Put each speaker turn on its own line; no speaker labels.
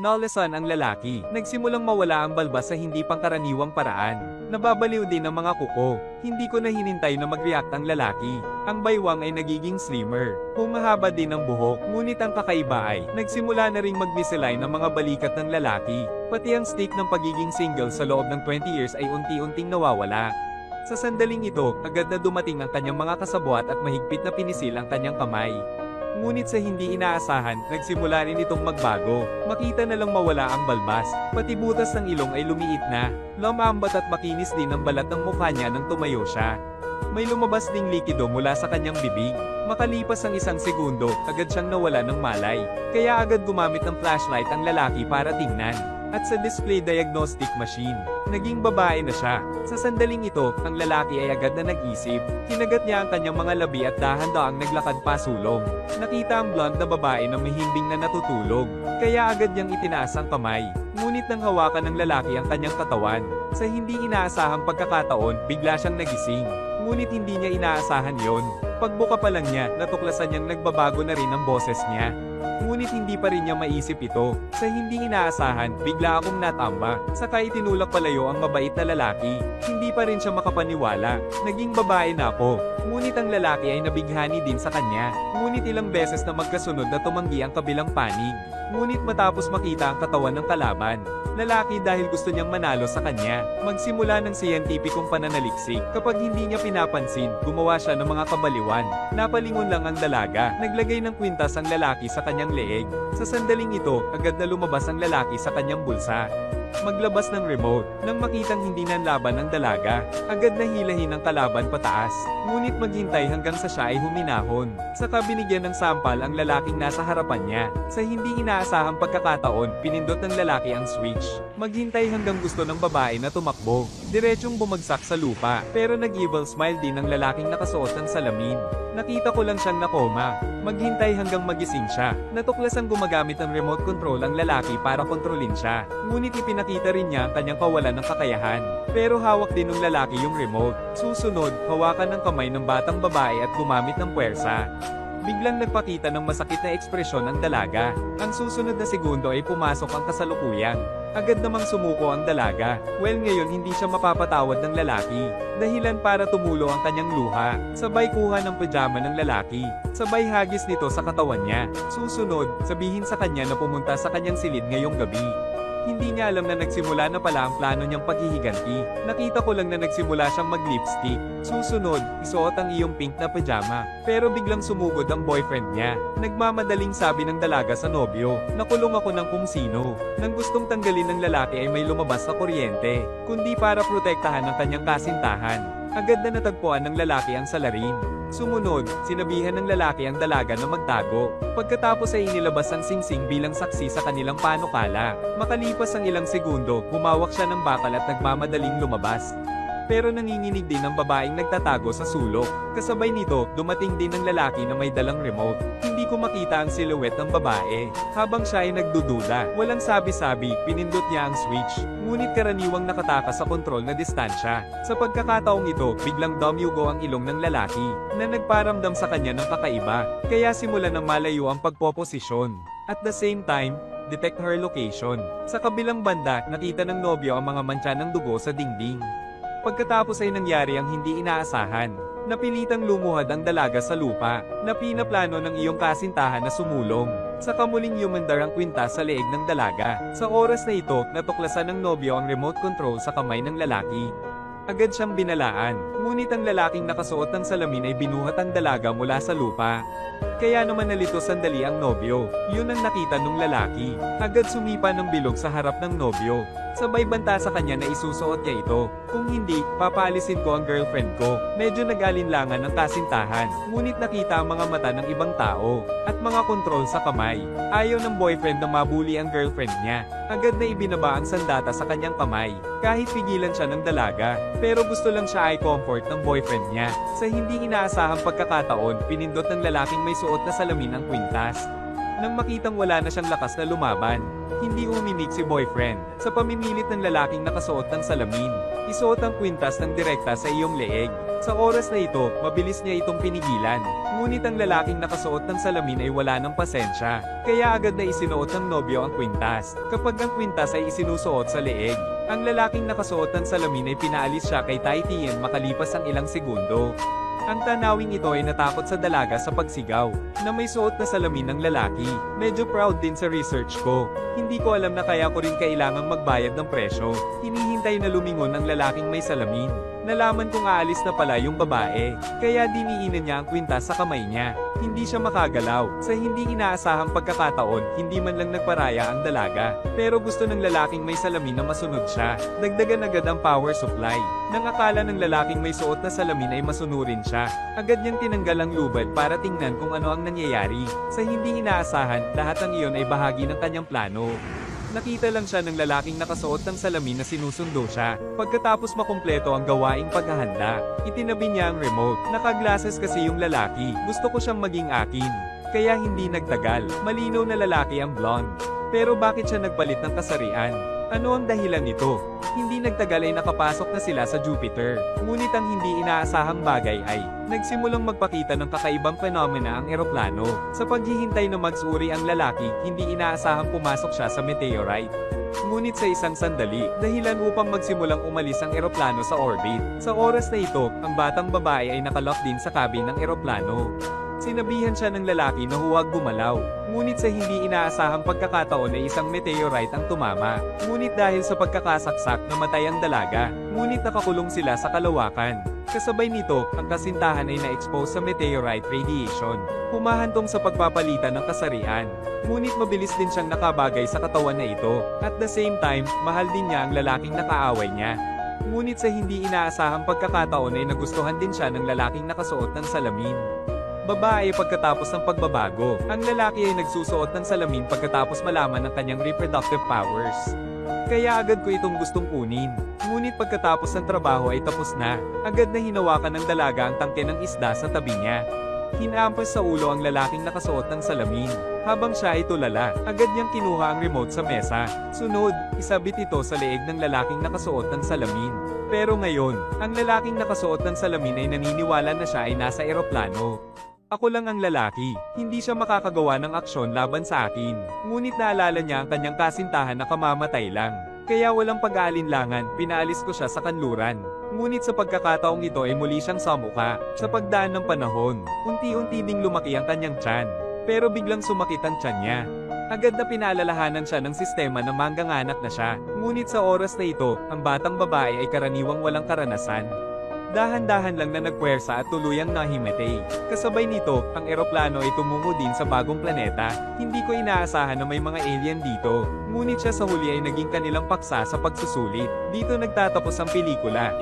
Nalesan ang lalaki. Nagsimulang mawala ang balbas sa hindi pangkaraniwang paraan. Nababaliw din ang mga kuko. Hindi ko na hinintay na mag-react ang lalaki. Ang baywang ay nagiging slimmer. Humahaba din ang buhok, ngunit ang kakaiba ay, nagsimula na ring mag-misalign ng mga balikat ng lalaki. Pati ang stick ng pagiging single sa loob ng 20 years ay unti-unting nawawala. Sa sandaling ito, agad na dumating ang kanyang mga kasabwat at mahigpit na pinisil ang kanyang kamay. Ngunit sa hindi inaasahan, nagsimula rin itong magbago. Makita na lang mawala ang balbas, pati butas ng ilong ay lumiit na. Lamambat at makinis din ang balat ng mukha niya nang tumayo siya. May lumabas ding likido mula sa kanyang bibig. Makalipas ang isang segundo, agad siyang nawala ng malay. Kaya agad gumamit ng flashlight ang lalaki para tingnan. At sa display diagnostic machine, naging babae na siya. Sa sandaling ito, ang lalaki ay agad na nag-isip. Kinagat niya ang kanyang mga labi at dahan-daang naglakad pa sulong. Nakita ang blonde na babae na mahimbing na natutulog. Kaya agad niyang itinaas ang kamay. Ngunit nang hawakan ng lalaki ang kanyang katawan, sa hindi inaasahang pagkakataon, bigla siyang nagising. Ngunit hindi niya inaasahan yon. Pagbuka pa lang niya, natuklasan niyang nagbabago na rin ang boses niya. Ngunit hindi pa rin niya maisip ito. Sa hindi inaasahan, bigla akong natamba. Saka itinulak palayo ang mabait na lalaki. Hindi pa rin siya makapaniwala. Naging babae na ako. Ngunit ang lalaki ay nabighani din sa kanya. Ngunit ilang beses na magkasunod na tumanggi ang kabilang panig. Ngunit matapos makita ang katawan ng kalaban, lalaki dahil gusto niyang manalo sa kanya, magsimula ng siyentipikong pananaliksik. Kapag hindi niya pinapansin, gumawa siya ng mga kabaliwan. Napalingon lang ang dalaga, naglagay ng kwintas ang lalaki sa kanyang leeg. Sa sandaling ito, agad na lumabas ang lalaki sa kanyang bulsa. Maglabas ng remote, nang makitang hindi nanlaban ang dalaga, agad na hilahin ang kalaban pataas. Ngunit maghintay hanggang sa siya ay huminahon. Saka binigyan ng sampal ang lalaking nasa harapan niya. Sa hindi inaasahang pagkakataon, pinindot ng lalaki ang switch. Maghintay hanggang gusto ng babae na tumakbo. Diretsyong bumagsak sa lupa, pero nag-evil smile din ang lalaking nakasuot ng salamin. Nakita ko lang siyang nakoma. Maghintay hanggang magising siya. Natuklasang gumagamit ng remote control ang lalaki para kontrolin siya. Ngunit ipinakita rin niya ang kanyang kawalan ng kakayahan. Pero hawak din ng lalaki yung remote. Susunod, hawakan ng kamay ng batang babae at gumamit ng puwersa. Biglang nagpakita ng masakit na ekspresyon ang dalaga. Ang susunod na segundo ay pumasok ang kasalukuyang. Agad namang sumuko ang dalaga. Well ngayon hindi siya mapapatawad ng lalaki. Dahilan para tumulo ang kanyang luha. Sabay kuha ng pajama ng lalaki. Sabay hagis nito sa katawan niya. Susunod, sabihin sa kanya na pumunta sa kanyang silid ngayong gabi. Hindi niya alam na nagsimula na pala ang plano niyang paghihiganti. Nakita ko lang na nagsimula siyang mag-lipstick. Susunod, isuot ang iyong pink na pajama. Pero biglang sumugod ang boyfriend niya. Nagmamadaling sabi ng dalaga sa nobyo, nakulong ako ng kung sino. Nang gustong tanggalin ng lalaki ay may lumabas sa kuryente, kundi para protektahan ang kanyang kasintahan. Agad na natagpuan ng lalaki ang salarin. Sumunod, sinabihan ng lalaki ang dalaga na magtago. Pagkatapos ay inilabas ang singsing bilang saksi sa kanilang panukala. Makalipas ang ilang segundo, humawak siya ng bakal at nagmamadaling lumabas. Pero nanginginig din ang babaeng nagtatago sa sulok. Kasabay nito, dumating din ang lalaki na may dalang remote. Hindi ko makita ang silhouette ng babae. Habang siya ay nagdududa, walang sabi-sabi, pinindot niya ang switch. Ngunit karaniwang nakatakas sa kontrol na distansya. Sa pagkakataong ito, biglang dumyugo ang ilong ng lalaki, na nagparamdam sa kanya ng kakaiba. Kaya simulan ng malayo ang pagpoposisyon. At the same time, detect her location. Sa kabilang banda, nakita ng nobyo ang mga mantsa ng dugo sa dingding. Pagkatapos ay nangyari ang hindi inaasahan. Napilitang lumuhad ang dalaga sa lupa, na pinaplano ng iyong kasintahan na sumulong. Sa kamuling yumandar ang kwintas sa leeg ng dalaga. Sa oras na ito, natuklasan ng nobyo ang remote control sa kamay ng lalaki. Agad siyang binalaan, ngunit ang lalaking nakasuot ng salamin ay binuhat ang dalaga mula sa lupa. Kaya naman nalito sandali ang nobyo, yun ang nakita ng lalaki. Agad sumipa ng bilog sa harap ng nobyo. Sabay banta sa kanya na isusuot niya ito. Kung hindi, papaalisin ko ang girlfriend ko. Medyo nagalinlangan ng kasintahan. Ngunit nakita ang mga mata ng ibang tao. At mga kontrol sa kamay. Ayaw ng boyfriend na mabuli ang girlfriend niya. Agad na ibinaba ang sandata sa kanyang kamay. Kahit pigilan siya ng dalaga. Pero gusto lang siya ay comfort ng boyfriend niya. Sa hindi inaasahang pagkakataon, pinindot ng lalaking may suot na salamin ang kwintas. Nang makitang wala na siyang lakas na lumaban, hindi umimik si boyfriend sa pamimilit ng lalaking nakasuot ng salamin. Isuot ang kwintas ng direkta sa iyong leeg. Sa oras na ito, mabilis niya itong pinigilan. Ngunit ang lalaking nakasuot ng salamin ay wala ng pasensya. Kaya agad na isinuot ng nobyo ang kwintas. Kapag ang kwintas ay isinusuot sa leeg, ang lalaking nakasuot ng salamin ay pinaalis siya kay Tai Tien makalipas ang ilang segundo. Ang tanawing ito ay natakot sa dalaga sa pagsigaw, na may suot na salamin ng lalaki. Medyo proud din sa research ko. Hindi ko alam na kaya ko rin kailangang magbayad ng presyo. Hinihintay na lumingon ang lalaking may salamin. Nalaman kong aalis na pala yung babae, kaya diniinan niya ang kwintas sa kamay niya. Hindi siya makagalaw. Sa hindi inaasahang pagkakataon, hindi man lang nagparaya ang dalaga. Pero gusto ng lalaking may salamin na masunod siya. Dagdagan agad ang power supply. Nang akala ng lalaking may suot na salamin ay masunurin siya. Agad niyang tinanggal ang lubad para tingnan kung ano ang nangyayari. Sa hindi inaasahan, lahat ng iyon ay bahagi ng kanyang plano. Nakita lang siya ng lalaking nakasuot ng salamin na sinusundo siya. Pagkatapos makumpleto ang gawaing paghahanda, itinabi niya ang remote. Nakaglasses kasi yung lalaki. Gusto ko siyang maging akin. Kaya hindi nagtagal. Malinaw na lalaki ang blonde. Pero bakit siya nagpalit ng kasarian? Ano ang dahilan nito? Hindi nagtagal ay nakapasok na sila sa Jupiter. Ngunit ang hindi inaasahang bagay ay, nagsimulang magpakita ng kakaibang phenomena ang eroplano. Sa paghihintay na magsuri ang lalaki, hindi inaasahang pumasok siya sa meteorite. Ngunit sa isang sandali, dahilan upang magsimulang umalis ang eroplano sa orbit. Sa oras na ito, ang batang babae ay nakalock din sa cabin ng eroplano. Sinabihan siya ng lalaki na huwag gumalaw. Ngunit sa hindi inaasahang pagkakataon ay isang meteorite ang tumama. Ngunit dahil sa pagkakasaksak namatay ang dalaga. Ngunit nakakulong sila sa kalawakan. Kasabay nito, ang kasintahan ay na-expose sa meteorite radiation. Humahantong sa pagpapalitan ng kasarian. Ngunit mabilis din siyang nakabagay sa katawan na ito. At the same time, mahal din niya ang lalaking nakaaway niya. Ngunit sa hindi inaasahang pagkakataon ay nagustuhan din siya ng lalaking nakasuot ng salamin. Babae pagkatapos ng pagbabago. Ang lalaki ay nagsusuot ng salamin pagkatapos malaman ng kanyang reproductive powers. Kaya agad ko itong gustong kunin. Ngunit pagkatapos ng trabaho ay tapos na. Agad na hinawakan ng dalaga ang tangke ng isda sa tabi niya. Hinampas sa ulo ang lalaking nakasuot ng salamin. Habang siya ay tulala, agad niyang kinuha ang remote sa mesa. Sunod, isabit ito sa leeg ng lalaking nakasuot ng salamin. Pero ngayon, ang lalaking nakasuot ng salamin ay naniniwala na siya ay nasa eroplano. Ako lang ang lalaki, hindi siya makakagawa ng aksyon laban sa akin. Ngunit naalala niya ang kanyang kasintahan na kamamatay lang. Kaya walang pag-aalinlangan, pinaalis ko siya sa kanluran. Ngunit sa pagkakataong ito ay muli siyang samuka. Sa pagdaan ng panahon, unti-unti ding lumaki ang kanyang tiyan. Pero biglang sumakit ang tiyan niya. Agad na pinaalalahanan siya ng sistema na mangganganak na siya. Ngunit sa oras na ito, ang batang babae ay karaniwang walang karanasan. Dahan-dahan lang na nagpuwersa at tuluyang nahimatay. Kasabay nito, ang eroplano ay tumungo din sa bagong planeta. Hindi ko inaasahan na may mga alien dito. Ngunit siya sa huli ay naging kanilang paksa sa pagsusulit. Dito nagtatapos ang pelikula.